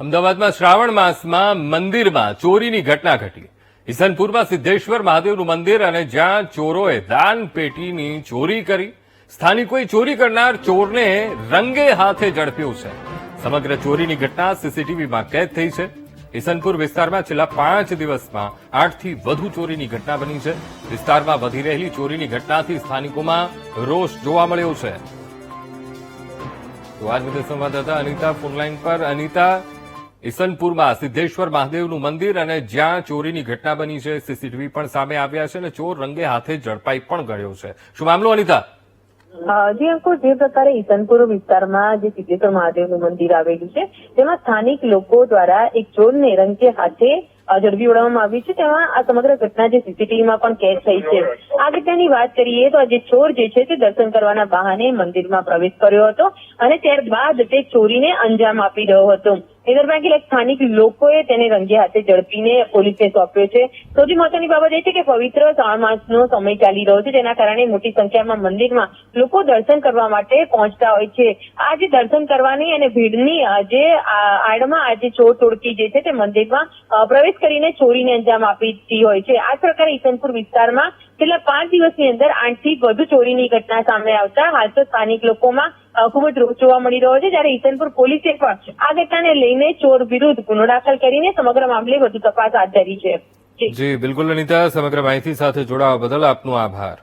અમદાવાદમાં શ્રાવણ માસમાં મંદિરમાં ચોરીની ઘટના ઘટી. ઈસનપુરમાં સિદ્ધેશ્વર મહાદેવનું મંદિર અને જ્યાં ચોરોએ દાન પેટીની ચોરી કરી, સ્થાનિકોએ ચોરી કરનાર ચોરને રંગે હાથે ઝડપ્યો છે. સમગ્ર ચોરીની ઘટના સીસીટીવીમાં કેદ થઈ છે. ઈસનપુર વિસ્તારમાં છેલ્લા પાંચ દિવસમાં આઠથી વધુ ચોરીની ઘટના બની છે. વિસ્તારમાં વધી રહેલી ચોરીની ઘટનાથી સ્થાનિકોમાં રોષ જોવા મળ્યો છે. તો આજ બધે સંવાદદાતા અનિતા ફોનલાઈન પર. અનિતા ઈસનપુરમાં સિદ્ધેશ્વર મહાદેવનું મંદિર અને જ્યાં ચોરીની ઘટના બની છે, સીસીટીવી પણ સામે આવ્યા છે અને ચોર રંગે હાથે ઝડપાઈ પણ ગયો છે. શું મામલો, અનિતા? જી અંકુર જે પ્રકારે ઈસનપુર વિસ્તારમાં જે સિદ્ધેશ્વર મહાદેવનું મંદિર આવેલું છે, તેમાં સ્થાનિક લોકો દ્વારા એક ચોરને રંગે હાથે ઝડપી વળવામાં આવી છે. તેમાં આ સમગ્ર ઘટના જે સીસીટીવીમાં પણ કેદ થઈ છે. આ ઘટનાની વાત કરીએ તો આ જે ચોર જે છે તે દર્શન કરવાના બહાને મંદિરમાં પ્રવેશ કર્યો હતો અને ત્યારબાદ તે ચોરીને અંજામ આપી રહ્યો હતો. એ દરમિયાન સ્થાનિક લોકોએ તેને રંગે હાથે ઝડપીને પોલીસને સોંપ્યો છે. સૌથી મહત્વની બાબત એ છે કે પવિત્ર શ્રાવણ માસનો સમય ચાલી રહ્યો છે, જેના કારણે મોટી સંખ્યામાં મંદિરમાં લોકો દર્શન કરવા માટે પહોંચતા હોય છે. આજે દર્શન કરવાની અને ભીડની જે આડમાં આજે ચોર ટોળકી જે છે તે મંદિરમાં પ્રવેશ કરીને ચોરીને અંજામ આપી હોય છે. આ પ્રકારે ઈસનપુર વિસ્તારમાં છેલ્લા પાંચ દિવસની અંદર આઠથી વધુ ચોરીની ઘટના સામે આવતા હાલ તો સ્થાનિક લોકોમાં ખૂબ જ રોષ જોવા મળી રહ્યો છે. જ્યારે ઈસનપુર પોલીસે પણ આ ઘટનાને લઈને ચોર વિરુદ્ધ ગુનો દાખલ કરીને સમગ્ર મામલે વધુ તપાસ હાથ ધરી છે. જી, બિલકુલ, અનિતા. સમગ્ર માહિતી સાથે જોડાવા બદલ આપનો આભાર.